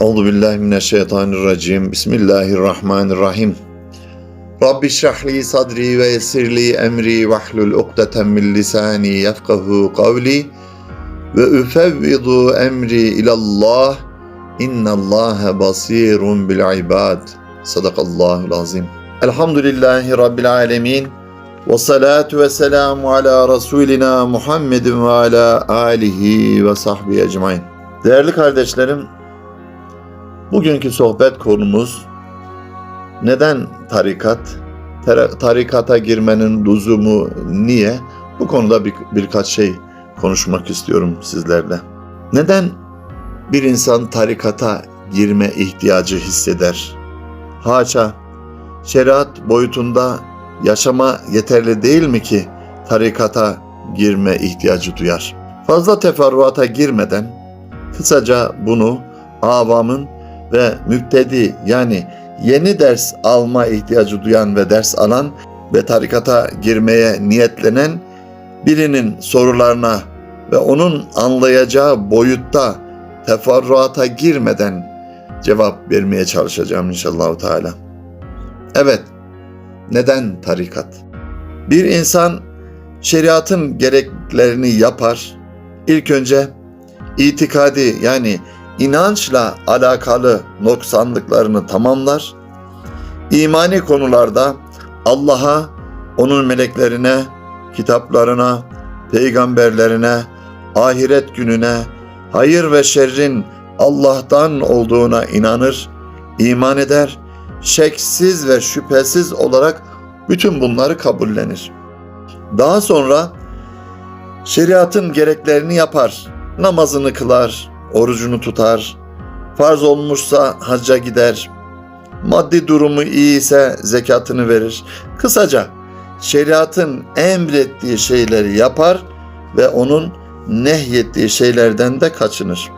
Euzu billahi mineşşeytanirracim. Bismillahirrahmanirrahim. Rabbi şrahli sadri ve yessirli emri ve hlul ukdeten min lisani yefkahu kavli ve üfevvidu emri ilallah innallâhe basirun bil ibad. Sadakallahul azim. Elhamdülillahi Rabbil alemin. Ve salatu ve selamu ala Resulina Muhammedin ve ala alihi ve sahbihi ecmain. Değerli kardeşlerim, bugünkü sohbet konumuz neden tarikat, Tar- tarikata girmenin lüzumu niye? Bu konuda bir, birkaç şey konuşmak istiyorum sizlerle. Neden bir insan tarikata girme ihtiyacı hisseder? Haşa, şeriat boyutunda yaşama yeterli değil mi ki tarikata girme ihtiyacı duyar? Fazla teferruata girmeden kısaca bunu avamın ve müptedi yani yeni ders alma ihtiyacı duyan ve ders alan ve tarikata girmeye niyetlenen birinin sorularına ve onun anlayacağı boyutta teferruata girmeden cevap vermeye çalışacağım inşallah Teala. Evet, neden tarikat? Bir insan şeriatın gereklerini yapar. İlk önce itikadi yani inançla alakalı noksanlıklarını tamamlar. İmani konularda Allah'a, onun meleklerine, kitaplarına, peygamberlerine, ahiret gününe, hayır ve şerrin Allah'tan olduğuna inanır, iman eder, şeksiz ve şüphesiz olarak bütün bunları kabullenir. Daha sonra şeriatın gereklerini yapar, namazını kılar, orucunu tutar, farz olmuşsa hacca gider, maddi durumu iyi ise zekatını verir. Kısaca şeriatın emrettiği şeyleri yapar ve onun nehyettiği şeylerden de kaçınır.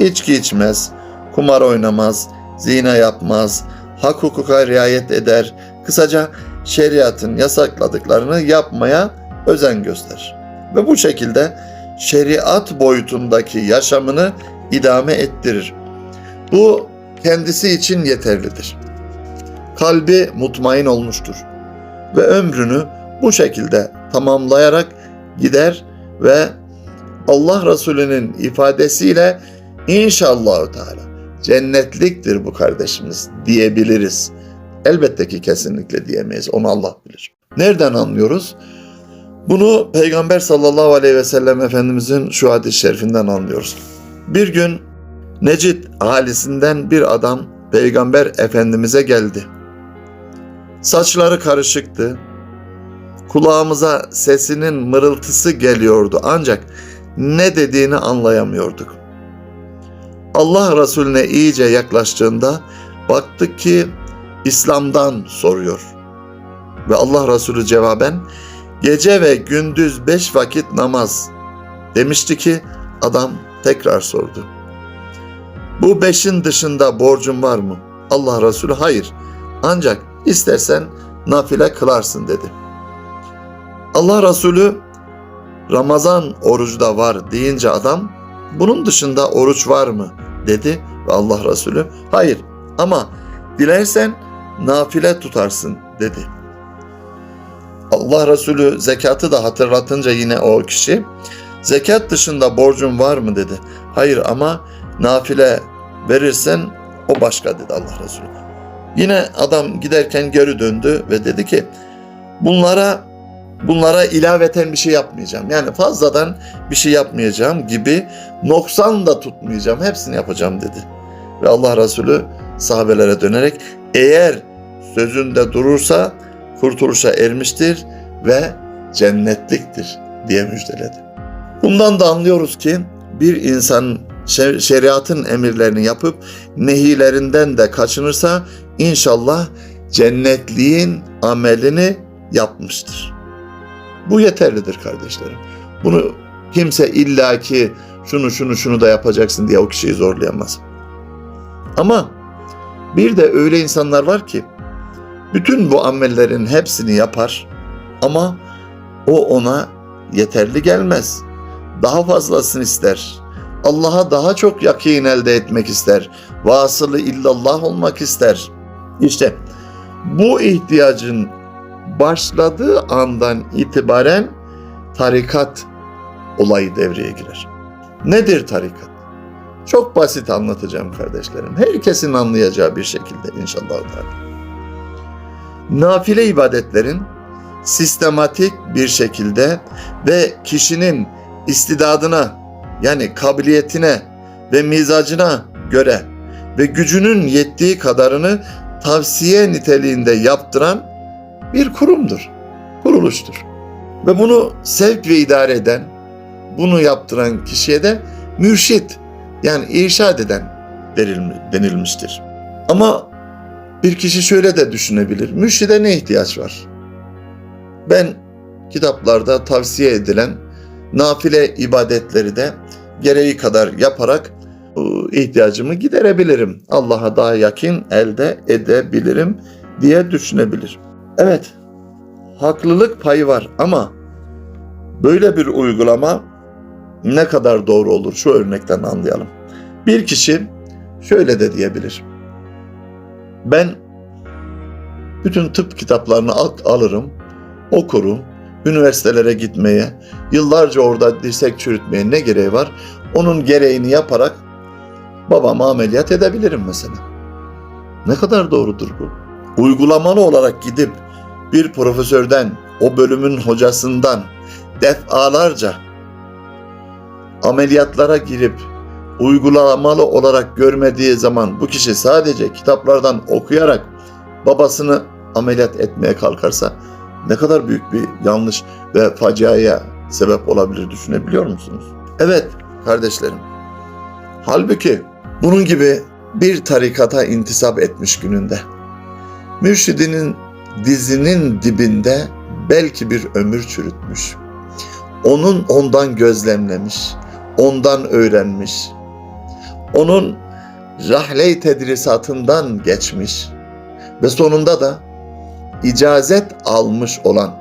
İçki içmez, kumar oynamaz, zina yapmaz, hak hukuka riayet eder. Kısaca şeriatın yasakladıklarını yapmaya özen gösterir. Ve bu şekilde şeriat boyutundaki yaşamını idame ettirir. Bu kendisi için yeterlidir. Kalbi mutmain olmuştur ve ömrünü bu şekilde tamamlayarak gider ve Allah Resulü'nün ifadesiyle inşallah Teala cennetliktir bu kardeşimiz diyebiliriz. Elbette ki kesinlikle diyemeyiz. Onu Allah bilir. Nereden anlıyoruz? Bunu Peygamber sallallahu aleyhi ve sellem Efendimizin şu hadis-i şerifinden anlıyoruz. Bir gün Necid ailesinden bir adam Peygamber Efendimiz'e geldi. Saçları karışıktı. Kulağımıza sesinin mırıltısı geliyordu ancak ne dediğini anlayamıyorduk. Allah Resulüne iyice yaklaştığında baktık ki İslam'dan soruyor. Ve Allah Resulü cevaben gece ve gündüz beş vakit namaz demişti ki adam tekrar sordu. Bu beşin dışında borcun var mı? Allah Resulü hayır ancak istersen nafile kılarsın dedi. Allah Resulü Ramazan orucu da var deyince adam bunun dışında oruç var mı dedi ve Allah Resulü hayır ama dilersen nafile tutarsın dedi. Allah Resulü zekatı da hatırlatınca yine o kişi zekat dışında borcun var mı dedi. Hayır ama nafile verirsen o başka dedi Allah Resulü. Yine adam giderken geri döndü ve dedi ki bunlara bunlara ilaveten bir şey yapmayacağım. Yani fazladan bir şey yapmayacağım gibi noksan da tutmayacağım. Hepsini yapacağım dedi. Ve Allah Resulü sahabelere dönerek eğer sözünde durursa kurtuluşa ermiştir ve cennetliktir diye müjdeledi. Bundan da anlıyoruz ki bir insan şeriatın emirlerini yapıp nehilerinden de kaçınırsa inşallah cennetliğin amelini yapmıştır. Bu yeterlidir kardeşlerim. Bunu kimse illaki şunu şunu şunu da yapacaksın diye o kişiyi zorlayamaz. Ama bir de öyle insanlar var ki bütün bu amellerin hepsini yapar ama o ona yeterli gelmez. Daha fazlasını ister. Allah'a daha çok yakin elde etmek ister. Vasılı illallah olmak ister. İşte bu ihtiyacın başladığı andan itibaren tarikat olayı devreye girer. Nedir tarikat? Çok basit anlatacağım kardeşlerim. Herkesin anlayacağı bir şekilde inşallah. Nafile ibadetlerin sistematik bir şekilde ve kişinin istidadına yani kabiliyetine ve mizacına göre ve gücünün yettiği kadarını tavsiye niteliğinde yaptıran bir kurumdur, kuruluştur. Ve bunu sevk ve idare eden, bunu yaptıran kişiye de mürşit yani irşad eden denilmiştir. Ama bir kişi şöyle de düşünebilir. Mürşide ne ihtiyaç var? Ben kitaplarda tavsiye edilen nafile ibadetleri de gereği kadar yaparak bu ihtiyacımı giderebilirim. Allah'a daha yakın elde edebilirim diye düşünebilir. Evet, haklılık payı var ama böyle bir uygulama ne kadar doğru olur şu örnekten anlayalım. Bir kişi şöyle de diyebilir. Ben bütün tıp kitaplarını al- okurum, üniversitelere gitmeye, yıllarca orada dirsek çürütmeye ne gereği var? Onun gereğini yaparak babama ameliyat edebilirim mesela. Ne kadar doğrudur bu? Uygulamalı olarak gidip bir profesörden, o bölümün hocasından defalarca ameliyatlara girip uygulamalı olarak görmediği zaman bu kişi sadece kitaplardan okuyarak babasını ameliyat etmeye kalkarsa ne kadar büyük bir yanlış ve faciaya sebep olabilir düşünebiliyor musunuz? Evet kardeşlerim. Halbuki bunun gibi bir tarikata intisap etmiş gününde mürşidinin dizinin dibinde belki bir ömür çürütmüş. Onun ondan gözlemlemiş, ondan öğrenmiş. Onun rahle tedrisatından geçmiş ve sonunda da icazet almış olan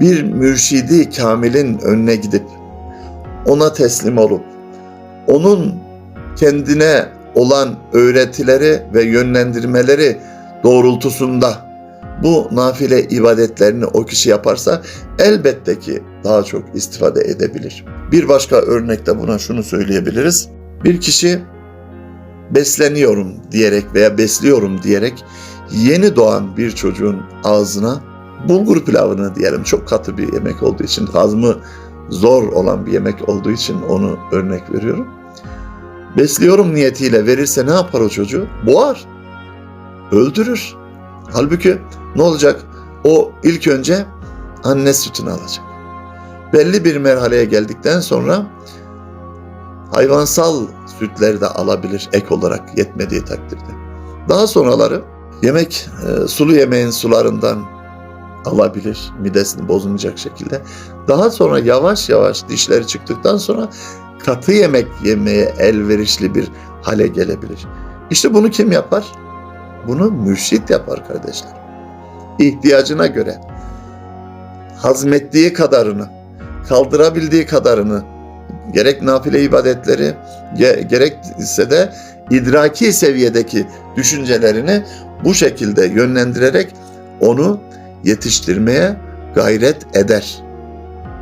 bir mürşidi kamilin önüne gidip ona teslim olup onun kendine olan öğretileri ve yönlendirmeleri doğrultusunda bu nafile ibadetlerini o kişi yaparsa elbette ki daha çok istifade edebilir. Bir başka örnekte buna şunu söyleyebiliriz. Bir kişi besleniyorum diyerek veya besliyorum diyerek yeni doğan bir çocuğun ağzına bulgur pilavını diyelim çok katı bir yemek olduğu için hazmı zor olan bir yemek olduğu için onu örnek veriyorum. Besliyorum niyetiyle verirse ne yapar o çocuğu? Boğar. Öldürür. Halbuki ne olacak? O ilk önce anne sütünü alacak. Belli bir merhaleye geldikten sonra hayvansal sütleri de alabilir ek olarak yetmediği takdirde. Daha sonraları yemek e, sulu yemeğin sularından alabilir midesini bozmayacak şekilde. Daha sonra yavaş yavaş dişleri çıktıktan sonra katı yemek yemeye elverişli bir hale gelebilir. İşte bunu kim yapar? Bunu mürşit yapar kardeşler. İhtiyacına göre hazmettiği kadarını, kaldırabildiği kadarını gerek nafile ibadetleri ge- gerekse de idraki seviyedeki düşüncelerini bu şekilde yönlendirerek onu yetiştirmeye gayret eder.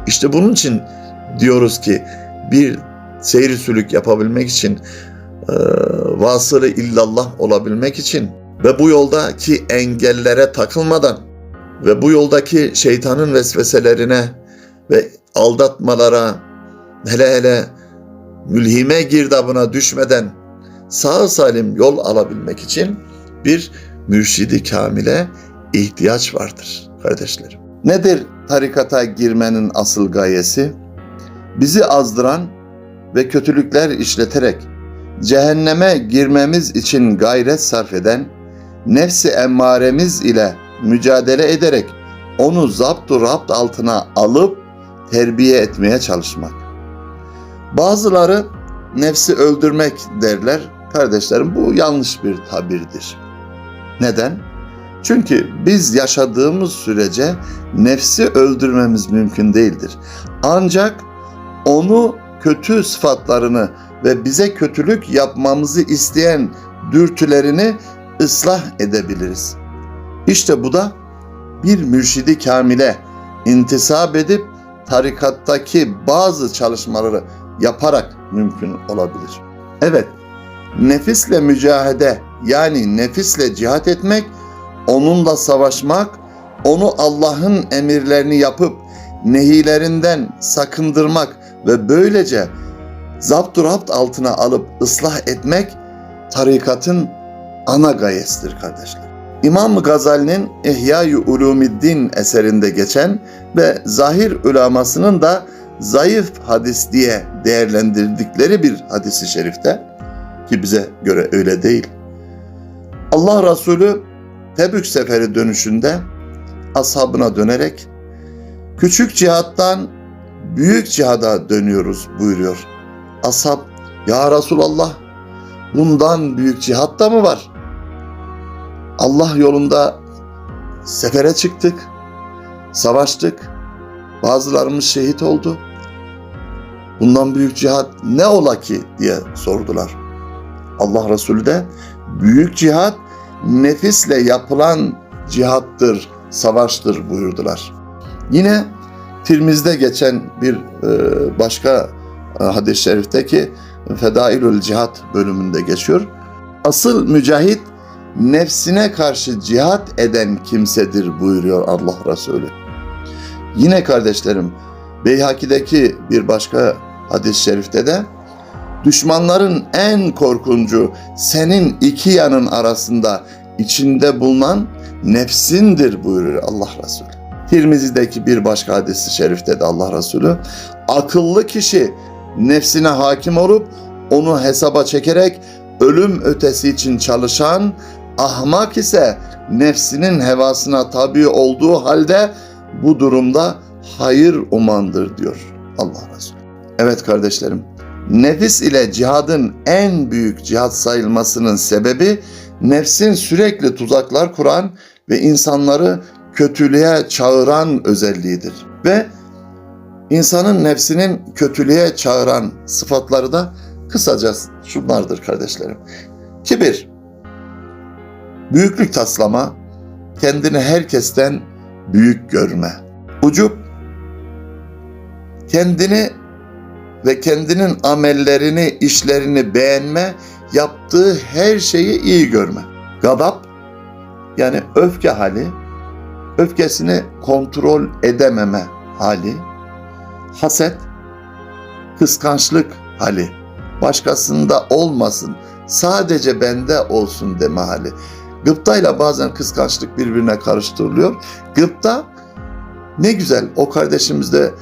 İşte bunun için diyoruz ki bir seyri sülük yapabilmek için e, vasılı illallah olabilmek için ve bu yoldaki engellere takılmadan ve bu yoldaki şeytanın vesveselerine ve aldatmalara hele hele mülhime girdabına düşmeden sağ salim yol alabilmek için bir mürşidi kamile ihtiyaç vardır kardeşlerim. Nedir tarikata girmenin asıl gayesi? Bizi azdıran ve kötülükler işleterek cehenneme girmemiz için gayret sarf eden nefsi emmaremiz ile mücadele ederek onu zaptu rapt altına alıp terbiye etmeye çalışmak. Bazıları nefsi öldürmek derler. Kardeşlerim bu yanlış bir tabirdir. Neden? Çünkü biz yaşadığımız sürece nefsi öldürmemiz mümkün değildir. Ancak onu kötü sıfatlarını ve bize kötülük yapmamızı isteyen dürtülerini ıslah edebiliriz. İşte bu da bir mürşidi kamile intisap edip tarikattaki bazı çalışmaları yaparak mümkün olabilir. Evet, nefisle mücahede yani nefisle cihat etmek, onunla savaşmak, onu Allah'ın emirlerini yapıp nehilerinden sakındırmak ve böylece zapturapt altına alıp ıslah etmek tarikatın ana gayesidir kardeşler. İmam Gazali'nin İhya-i Ulumiddin eserinde geçen ve zahir ulemasının da zayıf hadis diye değerlendirdikleri bir hadisi şerifte ki bize göre öyle değil. Allah Resulü Tebük seferi dönüşünde ashabına dönerek küçük cihattan büyük cihada dönüyoruz buyuruyor. Ashab ya Resulallah bundan büyük cihat da mı var? Allah yolunda sefere çıktık, savaştık, bazılarımız şehit oldu. Bundan büyük cihat ne ola ki diye sordular. Allah Resulü de büyük cihat nefisle yapılan cihattır, savaştır buyurdular. Yine Tirmiz'de geçen bir e, başka e, hadis-i şerifte ki Fedailül Cihat bölümünde geçiyor. Asıl mücahit nefsine karşı cihat eden kimsedir buyuruyor Allah Resulü. Yine kardeşlerim Beyhaki'deki bir başka hadis-i şerifte de düşmanların en korkuncu senin iki yanın arasında içinde bulunan nefsindir buyuruyor Allah Resulü. Tirmizi'deki bir başka hadis-i şerifte de Allah Resulü akıllı kişi nefsine hakim olup onu hesaba çekerek ölüm ötesi için çalışan ahmak ise nefsinin hevasına tabi olduğu halde bu durumda hayır umandır diyor Allah Resulü. Evet kardeşlerim, nefis ile cihadın en büyük cihat sayılmasının sebebi nefsin sürekli tuzaklar kuran ve insanları kötülüğe çağıran özelliğidir. Ve insanın nefsinin kötülüğe çağıran sıfatları da kısaca şunlardır kardeşlerim. Kibir, büyüklük taslama, kendini herkesten büyük görme. Ucup, kendini ve kendinin amellerini, işlerini beğenme, yaptığı her şeyi iyi görme. Gadap, yani öfke hali, öfkesini kontrol edememe hali. Haset, kıskançlık hali, başkasında olmasın, sadece bende olsun deme hali. Gıptayla bazen kıskançlık birbirine karıştırılıyor. Gıpta ne güzel o kardeşimizde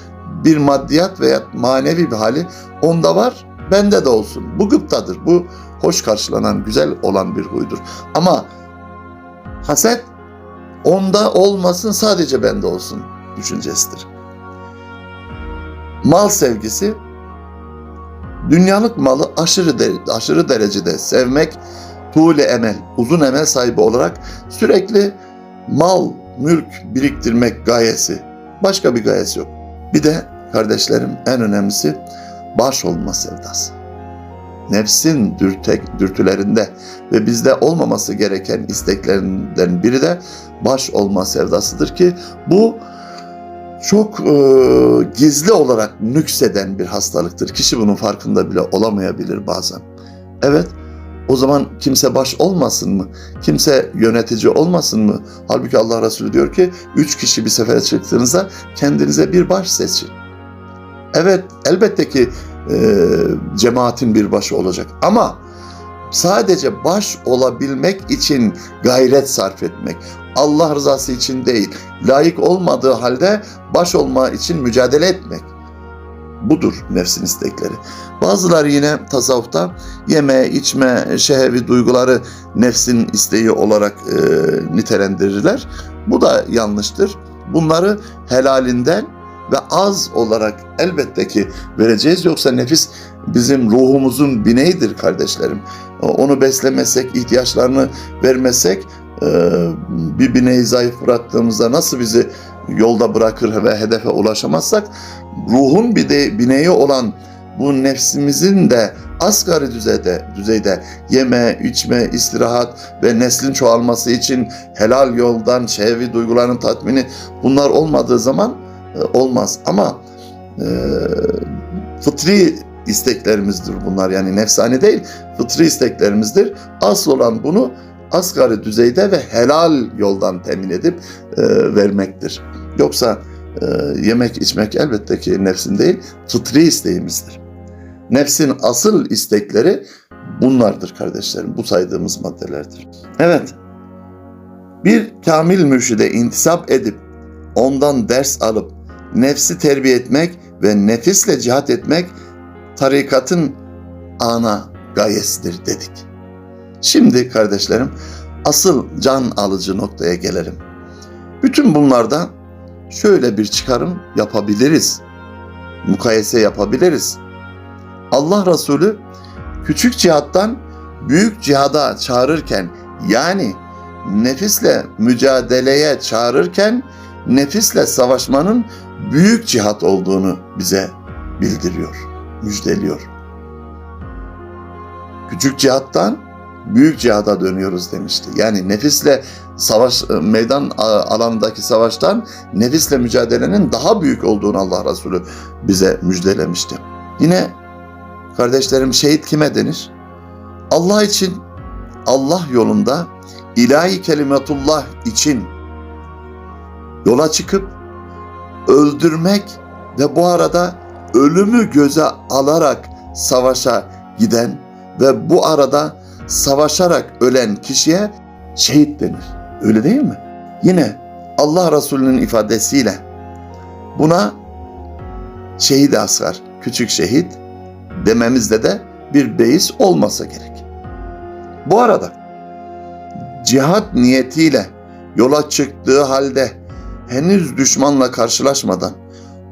bir maddiyat veya manevi bir hali onda var bende de olsun. Bu gıptadır. Bu hoş karşılanan, güzel olan bir huydur. Ama haset onda olmasın sadece bende olsun düşüncesidir. Mal sevgisi dünyalık malı aşırı de, aşırı derecede sevmek, tuğle emel, uzun emel sahibi olarak sürekli mal, mülk biriktirmek gayesi. Başka bir gayesi yok. Bir de kardeşlerim en önemlisi baş olma sevdası. Nefsin dürtek, dürtülerinde ve bizde olmaması gereken isteklerinden biri de baş olma sevdasıdır ki bu çok e, gizli olarak nükseden bir hastalıktır. Kişi bunun farkında bile olamayabilir bazen. Evet, o zaman kimse baş olmasın mı? Kimse yönetici olmasın mı? Halbuki Allah Resulü diyor ki, üç kişi bir sefere çıktığınızda kendinize bir baş seçin. Evet, elbette ki e, cemaatin bir başı olacak. Ama sadece baş olabilmek için gayret sarf etmek, Allah rızası için değil, layık olmadığı halde baş olma için mücadele etmek. Budur nefsin istekleri. Bazıları yine tasavvufta yeme, içme, şehevi duyguları nefsin isteği olarak e, nitelendirirler. Bu da yanlıştır. Bunları helalinden ve az olarak elbette ki vereceğiz. Yoksa nefis bizim ruhumuzun bineğidir kardeşlerim. Onu beslemesek, ihtiyaçlarını vermesek bir bineği zayıf bıraktığımızda nasıl bizi yolda bırakır ve hedefe ulaşamazsak ruhun bir de bineği olan bu nefsimizin de asgari düzeyde, düzeyde yeme, içme, istirahat ve neslin çoğalması için helal yoldan şehvi duyguların tatmini bunlar olmadığı zaman e, olmaz. Ama e, fıtri isteklerimizdir bunlar yani nefsani değil fıtri isteklerimizdir. Asıl olan bunu asgari düzeyde ve helal yoldan temin edip e, vermektir. Yoksa e, yemek içmek elbette ki nefsin değil fıtri isteğimizdir. Nefsin asıl istekleri bunlardır kardeşlerim. Bu saydığımız maddelerdir. Evet. Bir kamil mürşide intisap edip ondan ders alıp nefsi terbiye etmek ve nefisle cihat etmek tarikatın ana gayesidir dedik. Şimdi kardeşlerim asıl can alıcı noktaya gelelim. Bütün bunlarda şöyle bir çıkarım yapabiliriz. Mukayese yapabiliriz. Allah Resulü küçük cihattan büyük cihada çağırırken yani nefisle mücadeleye çağırırken nefisle savaşmanın büyük cihat olduğunu bize bildiriyor, müjdeliyor. Küçük cihattan büyük cihada dönüyoruz demişti. Yani nefisle savaş meydan alanındaki savaştan nefisle mücadelenin daha büyük olduğunu Allah Resulü bize müjdelemişti. Yine kardeşlerim şehit kime denir? Allah için Allah yolunda ilahi kelimetullah için yola çıkıp öldürmek ve bu arada ölümü göze alarak savaşa giden ve bu arada savaşarak ölen kişiye şehit denir. Öyle değil mi? Yine Allah Resulü'nün ifadesiyle buna şehit asgar, küçük şehit dememizde de bir beis olmasa gerek. Bu arada cihat niyetiyle yola çıktığı halde henüz düşmanla karşılaşmadan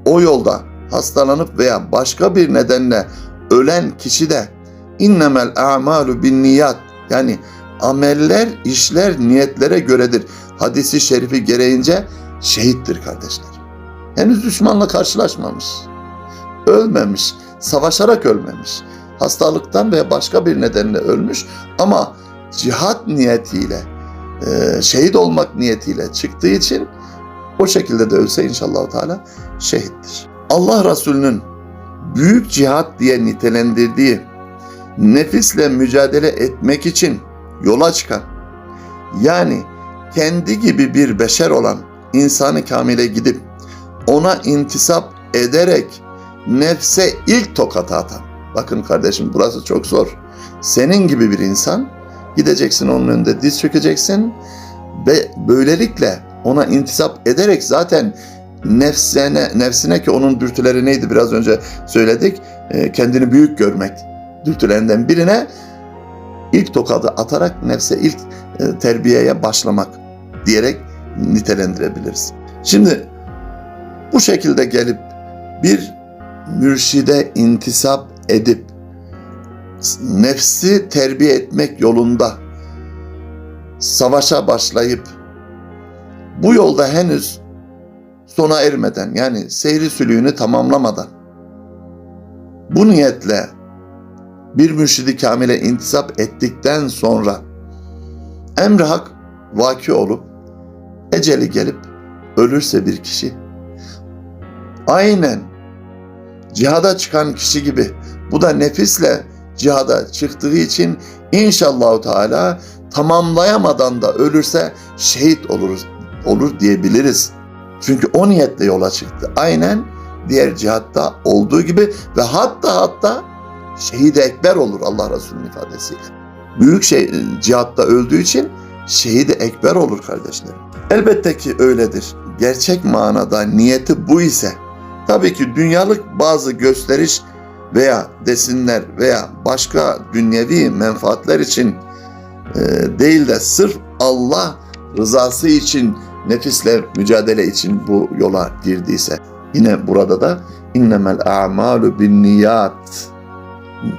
o yolda hastalanıp veya başka bir nedenle ölen kişi de innemel a'malu bin niyat yani ameller, işler niyetlere göredir. Hadisi şerifi gereğince şehittir kardeşler. Henüz düşmanla karşılaşmamış. Ölmemiş, savaşarak ölmemiş. Hastalıktan veya başka bir nedenle ölmüş ama cihat niyetiyle, e, şehit olmak niyetiyle çıktığı için o şekilde de ölse inşallah Teala şehittir. Allah Resulü'nün büyük cihat diye nitelendirdiği nefisle mücadele etmek için yola çıkan yani kendi gibi bir beşer olan insanı kamile gidip ona intisap ederek nefse ilk tokatı atan. Bakın kardeşim burası çok zor. Senin gibi bir insan gideceksin onun önünde diz çökeceksin ve böylelikle ona intisap ederek zaten nefsine, nefsine ki onun dürtüleri neydi biraz önce söyledik. E, kendini büyük görmek dürtülerinden birine ilk tokadı atarak nefse ilk e, terbiyeye başlamak diyerek nitelendirebiliriz. Şimdi bu şekilde gelip bir mürşide intisap edip nefsi terbiye etmek yolunda savaşa başlayıp bu yolda henüz sona ermeden yani seyri sülüğünü tamamlamadan bu niyetle bir mürşidi kamile intisap ettikten sonra emri hak vaki olup eceli gelip ölürse bir kişi aynen cihada çıkan kişi gibi bu da nefisle cihada çıktığı için inşallah Teala tamamlayamadan da ölürse şehit olur olur diyebiliriz. Çünkü o niyetle yola çıktı. Aynen diğer cihatta olduğu gibi ve hatta hatta şehit ekber olur Allah Resulü'nün ifadesiyle. Büyük şey cihatta öldüğü için şehit ekber olur kardeşlerim. Elbette ki öyledir. Gerçek manada niyeti bu ise tabii ki dünyalık bazı gösteriş veya desinler veya başka dünyevi menfaatler için e, değil de sırf Allah rızası için nefisle mücadele için bu yola girdiyse yine burada da innemel a'malu bin niyat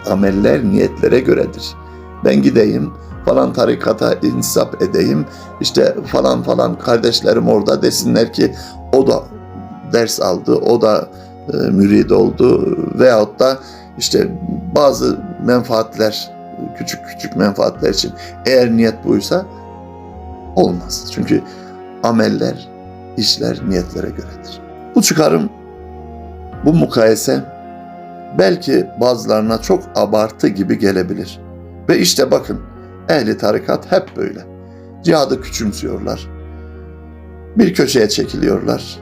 ameller niyetlere göredir. Ben gideyim falan tarikata insap edeyim işte falan falan kardeşlerim orada desinler ki o da ders aldı o da e, mürid oldu veyahut da işte bazı menfaatler, küçük küçük menfaatler için eğer niyet buysa olmaz. Çünkü ameller, işler niyetlere göredir. Bu çıkarım, bu mukayese belki bazılarına çok abartı gibi gelebilir. Ve işte bakın ehli tarikat hep böyle. Cihadı küçümsüyorlar. Bir köşeye çekiliyorlar.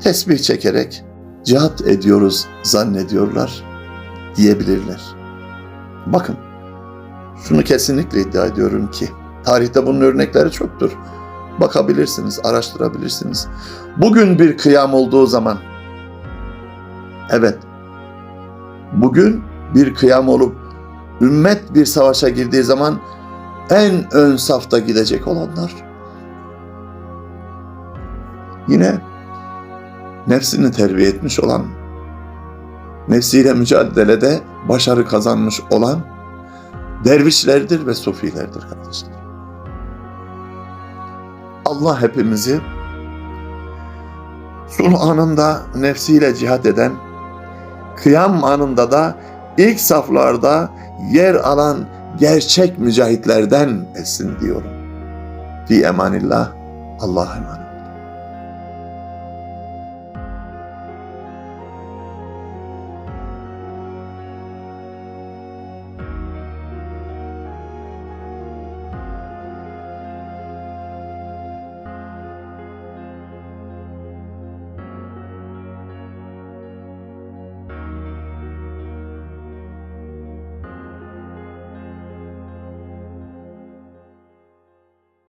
Tesbih çekerek cihat ediyoruz zannediyorlar diyebilirler. Bakın şunu kesinlikle iddia ediyorum ki tarihte bunun örnekleri çoktur. Bakabilirsiniz, araştırabilirsiniz. Bugün bir kıyam olduğu zaman evet bugün bir kıyam olup ümmet bir savaşa girdiği zaman en ön safta gidecek olanlar yine nefsini terbiye etmiş olan, nefsiyle mücadelede başarı kazanmış olan dervişlerdir ve sufilerdir kardeşler. Allah hepimizi sulh anında nefsiyle cihat eden, kıyam anında da ilk saflarda yer alan gerçek mücahitlerden etsin diyorum. Fi emanillah, Allah'a emanet.